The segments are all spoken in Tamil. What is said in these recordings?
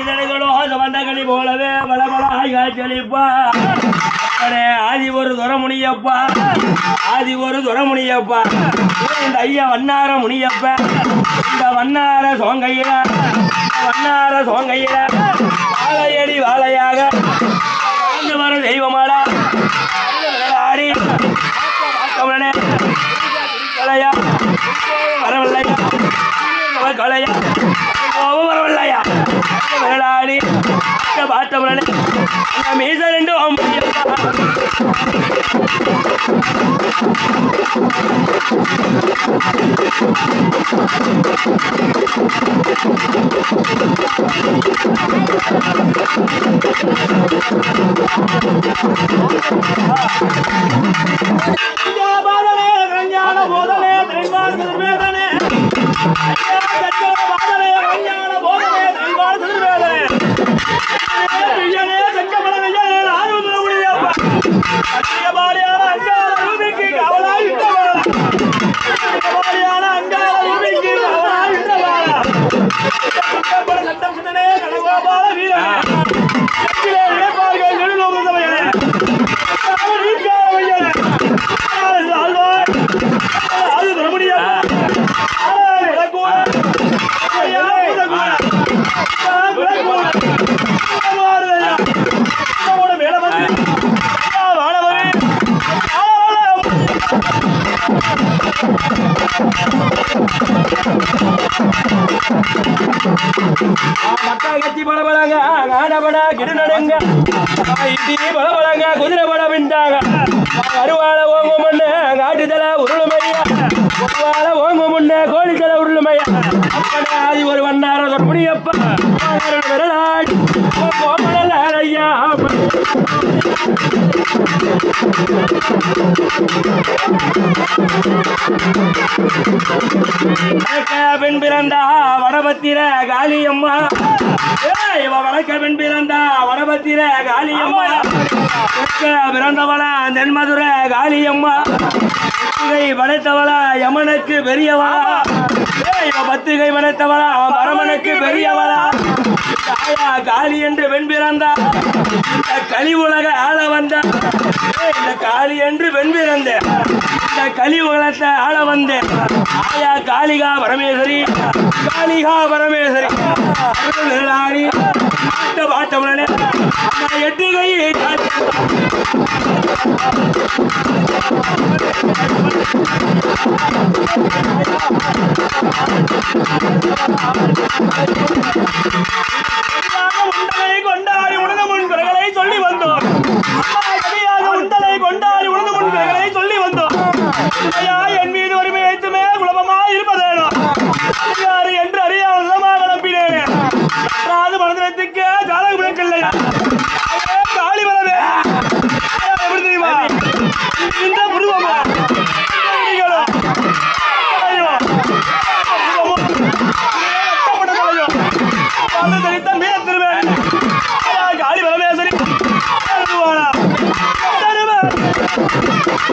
இதழ்களும் வந்தகளி போலவே பலபலாய் காய்ச்சலிப்பா அப்பனே ஆதி ஒரு துரமுனியப்பா. ஆதி ஒரு துரமுனியப்பா. இந்த ஐயா வண்ணார முனியப்ப. இந்த வண்ணார சோங்கையில வண்ணார சோங்கையில வாழையடி வாழையாக. வாழ்ந்து வர தெய்வமாடா. பார்த்தவனே அந்த மீச ரெண்டு பாதலே கஞ்ஞான போதலே தென்பால் திருவேதனே ஐயா மக்கள் பலபலங்க காடபட கிடுநடுங்க. இடி பலபலங்க குதிரை பட பின்றாங்க அருவாள ஓங்க முன்ன காட்டுதல உருளுமையா. ஒருவாள ஓங்க முன்ன கோழித்தல உருளுமையா. அப்பனே ஆதி ஒரு வண்ணார தொற்புடியப்பா விரலாடி. பெண் பிறந்தா வடபத்திர காளியம்மா. இவ வணக்க பெண் பிறந்தா வடபத்திர காளியம்மா. தெற்க பிறந்தவளா தென்மதுர காளியம்மா. பத்துகை படைத்தவளா யமனுக்கு பெரியவளா. இவ பத்துகை படைத்தவளா பரமனுக்கு பெரியவளா. தாயா காளி என்று பெண் பிறந்தா கலி உலக ஆள வந்த. இந்த காளி என்று வெண்பிறந்த இந்த கலி உலகத்தை ஆள வந்த ஆயா காளிகா பரமேஸ்வரி. காளிகா பரமேஸ்வரி. பாட்டமுடனே எட்டு கை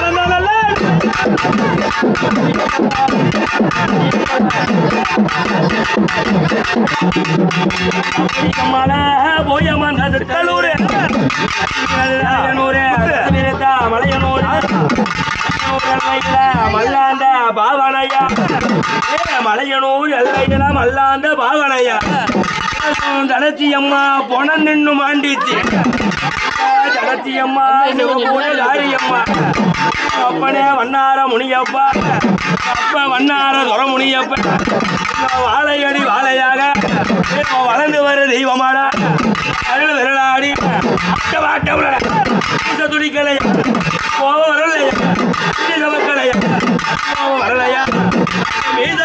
பிறந்த நல்ல மல போயமன் சித்தலூர் தாயனூர் விரித்த மலையனூர் மல்லாந்த பாவனையா மலையனூர் எல்லையில மல்லாந்த பாவனையா தனத்தி அம்மா பொண நின்னு மாண்டிச்சு சிவபூர காரியம்மா அப்பனே வண்ணார முனியப்பா. அப்ப வண்ணார துற முனியப்ப வாழையடி வாழையாக. வளர்ந்து வர தெய்வமாடா. அருள் விரலாடி. அட்ட வாட்ட துடிக்கலையா? கோவம் வரலையா? வரலையா? மீத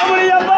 Hallelujah.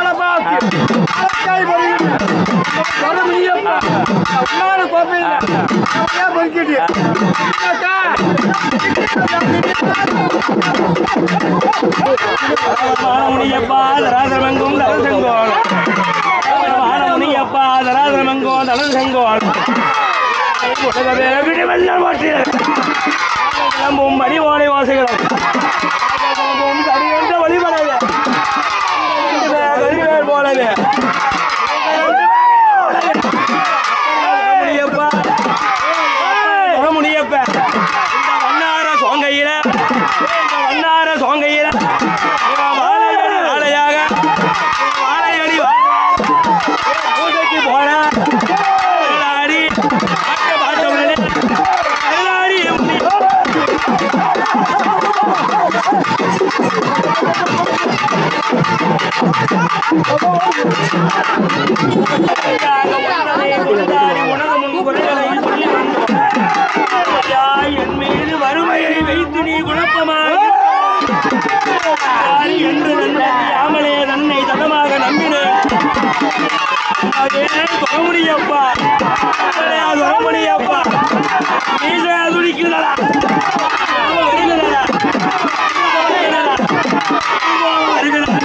மானமுனியப்பா தராதரமெங்கும் தலல் செங்கோல் மானமுனியப்பா தராதரமெங்கும் தலல் செங்கோல் மாற்றியது கிளம்பும் மணி ஓலை தடியென்ற என் மீது வறுமையை வைத்து நீ குழப்பமாக என்று நன்மையாமலே தன்னை தனமாக நம்பினேன் தொகமுடியப்பா தொகமுடியப்பா மீச துடிக்குதடா வருகிறடா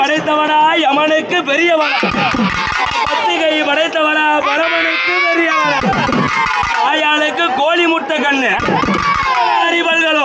படைத்தவனா யமனுக்கு பெரியவனா. பத்து கை படைத்தவனா பரமனுக்கு பெரியவனா. ஆயாளுக்கு கோழி முட்டை கண்ணு. அறிவல்களோ